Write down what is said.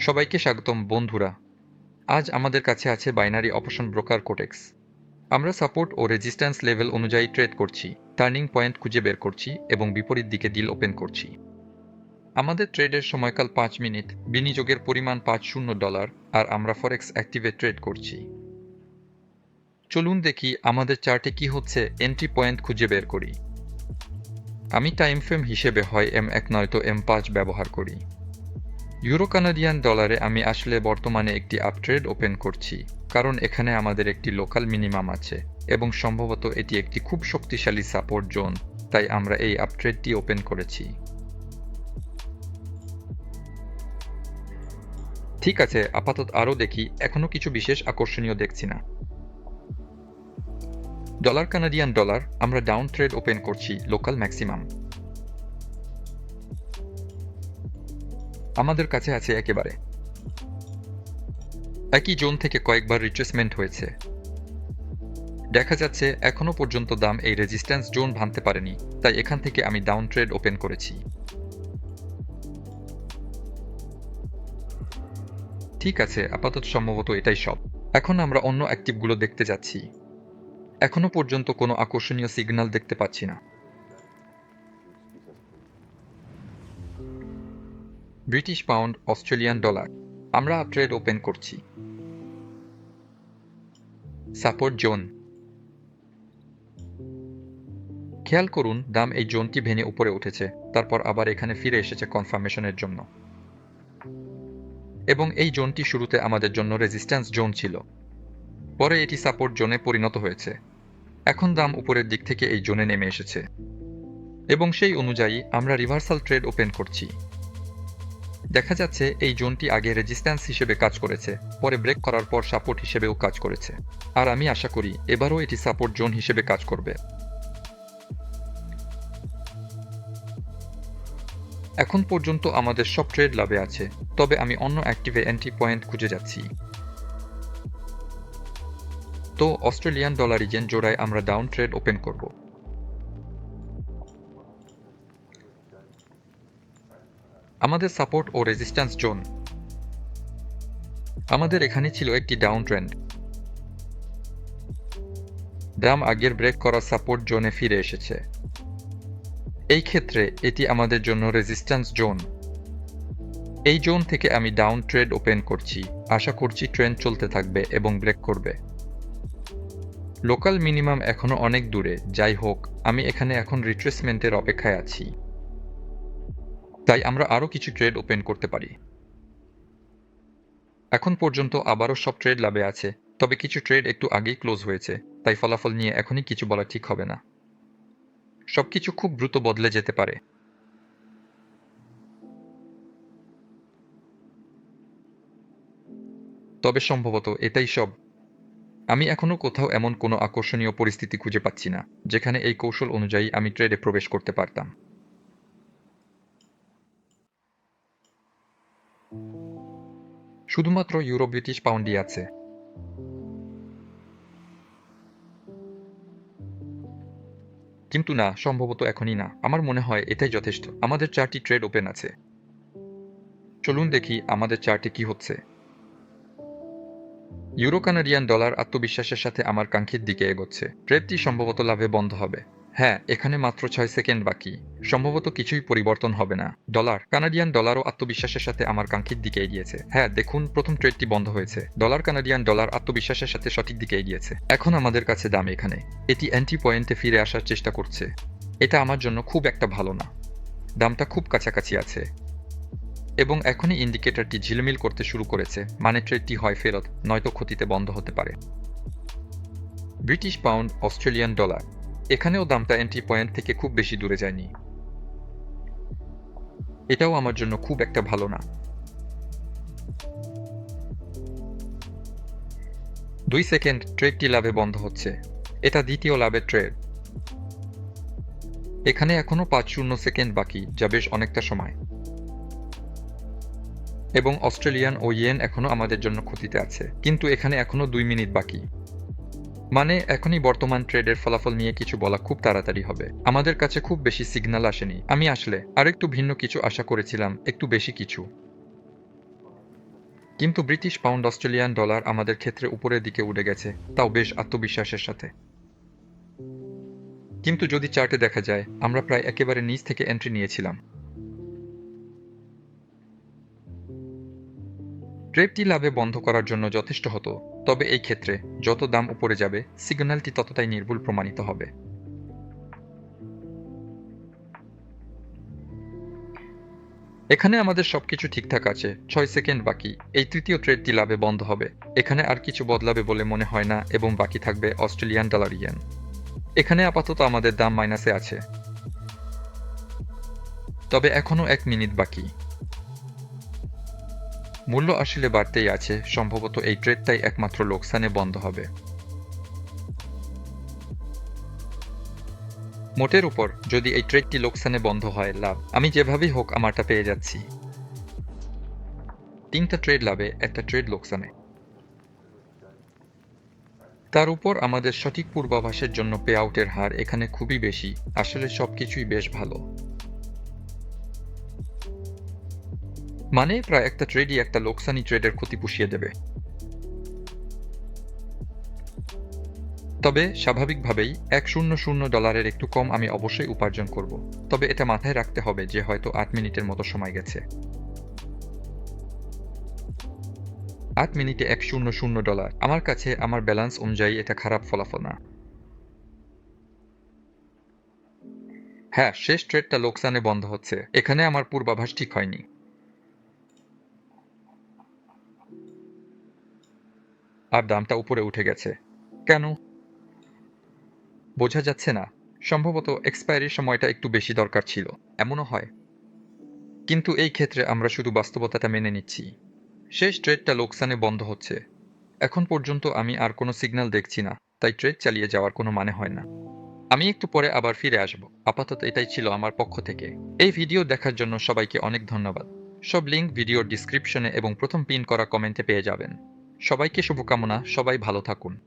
সবাইকে স্বাগতম বন্ধুরা। আজ আমাদের কাছে আছে বাইনারি অপশন ব্রোকার কোটেক্স আমরা সাপোর্ট ও রেজিস্ট্যান্স লেভেল অনুযায়ী ট্রেড করছি, টার্নিং পয়েন্ট খুঁজে বের করছি এবং বিপরীত দিকে ডিল ওপেন করছি। আমাদের ট্রেডের সময়কাল পাঁচ মিনিট, বিনিয়োগের পরিমাণ পাঁচ শূন্য ডলার, আর আমরা ফরেক্স অ্যাক্টিভে ট্রেড করছি। চলুন দেখি আমাদের চার্টে কি হচ্ছে এন্ট্রি পয়েন্ট খুঁজে বের করি। আমি টাইম ফ্রেম হিসেবে হয় এম এক নয়তো এম পাঁচ ব্যবহার করি। ইউরো কানাডিয়ান ডলারে আমি আসলে বর্তমানে একটি আপট্রেড ওপেন করছি, কারণ এখানে আমাদের একটি লোকাল মিনিমাম আছে এবং সম্ভবত এটি একটি খুব শক্তিশালী সাপোর্ট জোন তাই আমরা এই আপট্রেডটি ওপেন করেছি। ঠিক আছে, আপাতত আরও দেখি, এখনও কিছু বিশেষ আকর্ষণীয় দেখছি না। ডলার কানাডিয়ান ডলার, আমরা ডাউন ট্রেড ওপেন করছি লোকাল ম্যাক্সিমাম। আমাদের কাছে আছে একেবারে। একই জোন থেকে কয়েকবার রিট্রেসমেন্ট হয়েছে। দেখা যাচ্ছে, এখনও পর্যন্ত দাম এই রেজিস্ট্যান্স জোন ভাঙতে পারেনি, তাই এখান থেকে আমি ডাউন ট্রেড ওপেন করেছি। ঠিক আছে, আপাতত সম্ভবত এটাই সব। এখন আমরা অন্য অ্যাক্টিভগুলো দেখতে যাচ্ছি। এখনও পর্যন্ত কোনো আকর্ষণীয় সিগন্যাল দেখতে পাচ্ছি না। ব্রিটিশ পাউন্ড অস্ট্রেলিয়ান ডলার আমরা ট্রেড ওপেন করছি। সাপোর্ট জোন খেয়াল করুন, দাম এই জোনটি ভেঙে উপরে উঠেছে, তারপর আবার এখানে ফিরে এসেছে কনফার্মেশনের জন্য। এবং এই জোনটি শুরুতে আমাদের জন্য রেজিস্ট্যান্স জোন ছিল। পরে এটি সাপোর্ট জোনে পরিণত হয়েছে। এখন দাম উপরের দিক থেকে এই জোনে নেমে এসেছে। এবং সেই অনুযায়ী আমরা রিভার্সাল ট্রেড ওপেন করছি। দেখা যাচ্ছে এই জোনটি আগে রেজিস্ট্যান্স হিসেবে কাজ করেছে, পরে ব্রেক করার পর সাপোর্ট হিসেবেও কাজ করেছে। আর আমি আশা করি এবারও এটি সাপোর্ট জোন হিসেবে কাজ করবে। এখন পর্যন্ত আমাদের সব ট্রেড লাভে আছে, তবে আমি অন্য অ্যাক্টিভে এন্ট্রি পয়েন্ট খুঁজে যাচ্ছি। তো অস্ট্রেলিয়ান ডলার রিজেন জোড়ায় আমরা ডাউন ট্রেড ওপেন করব। আমাদের সাপোর্ট ও রেজিস্ট্যান্স জোন। আমাদের এখানে ছিল একটি ডাউন ট্রেন্ড। দাম আগের ব্রেক করা সাপোর্ট জোনে ফিরে এসেছে। এই ক্ষেত্রে এটি আমাদের জন্য রেজিস্ট্যান্স জোন। এই জোন থেকে আমি ডাউন ট্রেড ওপেন করছি। আশা করছি ট্রেন চলতে থাকবে এবং ব্রেক করবে। লোকাল মিনিমাম এখনও অনেক দূরে। যাই হোক, আমি এখানে এখন রিট্রেসমেন্টের অপেক্ষায় আছি। তাই আমরা আরও কিছু ট্রেড ওপেন করতে পারি। এখন পর্যন্ত আবারও সব ট্রেড লাভে আছে, তবে কিছু ট্রেড একটু আগেই ক্লোজ হয়েছে, তাই ফলাফল নিয়ে এখনই কিছু বলা ঠিক হবে না। সবকিছু খুব দ্রুত বদলে যেতে পারে। তবে সম্ভবত এটাই সব। আমি এখনও কোথাও এমন কোনো আকর্ষণীয় পরিস্থিতি খুঁজে পাচ্ছি না, যেখানে এই কৌশল অনুযায়ী আমি ট্রেডে প্রবেশ করতে পারতাম। শুধুমাত্র ইউরো ব্রিটিশ পাউন্ডই আছে। কিন্তু না, সম্ভবত এখনই না। আমার মনে হয় এটাই যথেষ্ট। আমাদের চারটি ট্রেড ওপেন আছে। চলুন দেখি আমাদের চারটি কি হচ্ছে। ইউরো কানাডিয়ান ডলার আত্মবিশ্বাসের সাথে আমার কাঙ্ক্ষিত দিকে এগোচ্ছে। ট্রেডটি সম্ভবত লাভে বন্ধ হবে। হ্যাঁ এখানে মাত্র ছয় সেকেন্ড বাকি। সম্ভবত কিছুই পরিবর্তন হবে না। ডলার, কানাডিয়ান ডলারও আত্মবিশ্বাসের সাথে আমার কাঙ্ক্ষিত দিকে এগিয়েছে। হ্যাঁ দেখুন, প্রথম ট্রেডটি বন্ধ হয়েছে। ডলার, কানাডিয়ান ডলার আত্মবিশ্বাসের সাথে সঠিক দিকে এগিয়েছে। এখন আমাদের কাছে দাম এখানে। এটি অ্যান্টি পয়েন্টে ফিরে আসার চেষ্টা করছে। এটা আমার জন্য খুব একটা ভালো না। দামটা খুব কাছাকাছি আছে। এবং এখনই ইন্ডিকেটরটি ঝিলমিল করতে শুরু করেছে। মানে ট্রেডটি হয় ফেরত, নয়তো ক্ষতিতে বন্ধ হতে পারে। British pound, Australian dollar. এখানেও দামটা এন্ট্রি পয়েন্ট থেকে খুব বেশি দূরে যায়নি। এটাও আমার জন্য খুব একটা ভালো না। দুই সেকেন্ড, ট্রেডটি লাভে বন্ধ হচ্ছে। এটা দ্বিতীয় লাভের ট্রেড। এখানে এখনও পাঁচ শূন্য সেকেন্ড বাকি, যা বেশ অনেকটা সময়। এবং অস্ট্রেলিয়ান ও ইয়েন এখনও আমাদের জন্য ক্ষতিতে আছে। কিন্তু এখানে এখনও দুই মিনিট বাকি। মানে এখনই বর্তমান ট্রেডের ফলাফল নিয়ে কিছু বলা খুব তাড়াতাড়ি হবে। আমাদের কাছে খুব বেশি সিগন্যাল আসেনি। আমি আসলে আরেকটু ভিন্ন কিছু আশা করেছিলাম, একটু বেশি কিছু। কিন্তু ব্রিটিশ পাউন্ড অস্ট্রেলিয়ান ডলার আমাদের ক্ষেত্রে উপরের দিকে উঠে গেছে, তাও বেশ আত্মবিশ্বাসের সাথে। কিন্তু যদি চার্টে দেখা যায়, আমরা প্রায় একেবারে নিচ থেকে এন্ট্রি নিয়েছিলাম। ট্রেডটি লাভে বন্ধ করার জন্য যথেষ্ট হতো, তবে এই ক্ষেত্রে যত দাম উপরে যাবে, সিগন্যালটি ততটাই নির্ভুল প্রমাণিত হবে। এখানে আমাদের সবকিছু ঠিকঠাক আছে, ছয় সেকেন্ড বাকি, এই তৃতীয় ট্রেডটি লাভে বন্ধ হবে। এখানে আর কিছু বদলাবে বলে মনে হয় না, এবং বাকি থাকবে অস্ট্রেলিয়ান ডলার ইয়েন এখানে আপাতত আমাদের দাম মাইনাসে আছে। তবে এখনও এক মিনিট বাকি। মূল্য আসলে বাড়তেই আছে, সম্ভবত এই ট্রেডটাই একমাত্র লোকসানে বন্ধ হবে। মোটের উপর, যদি এই ট্রেডটি লোকসানে বন্ধ হয়, লাভ। আমি যেভাবেই হোক আমারটা পেয়ে যাচ্ছি। তিনটা ট্রেড লাভে, একটা ট্রেড লোকসানে। তার উপর আমাদের সঠিক পূর্বাভাসের জন্য পে আউটের হার এখানে খুবই বেশি। আসলে সবকিছুই বেশ ভালো। মানে প্রায় একটা ট্রেডই একটা লোকসানি ট্রেডের ক্ষতি পুষিয়ে দেবে। তবে স্বাভাবিকভাবেই এক শূন্য শূন্য ডলারের একটু কম আমি অবশ্যই উপার্জন করব। তবে এটা মাথায় রাখতে হবে যে হয়তো আট মিনিটের মতো সময় গেছে। আট মিনিটে এক শূন্য শূন্য ডলার আমার কাছে আমার ব্যালেন্স অনুযায়ী এটা খারাপ ফলাফল না। হ্যাঁ শেষ ট্রেডটা লোকসানে বন্ধ হচ্ছে। এখানে আমার পূর্বাভাস ঠিক হয়নি। আর দামটা উপরে উঠে গেছে। কেন? বোঝা যাচ্ছে না। সম্ভবত এক্সপায়ারির সময়টা একটু বেশি দরকার ছিল। এমনও হয়। কিন্তু এই ক্ষেত্রে আমরা শুধু বাস্তবতাটা মেনে নিচ্ছি। শেষ ট্রেডটা লোকসানে বন্ধ হচ্ছে। এখন পর্যন্ত আমি আর কোনো সিগন্যাল দেখছি না, তাই ট্রেড চালিয়ে যাওয়ার কোনো মানে হয় না। আমি একটু পরে আবার ফিরে আসব। আপাতত এটাই ছিল আমার পক্ষ থেকে। এই ভিডিও দেখার জন্য সবাইকে অনেক ধন্যবাদ। সব লিঙ্ক ভিডিওর ডিসক্রিপশনে এবং প্রথম পিন করা কমেন্টে পেয়ে যাবেন। সবাইকে শুভকামনা সবাই ভালো থাকুন।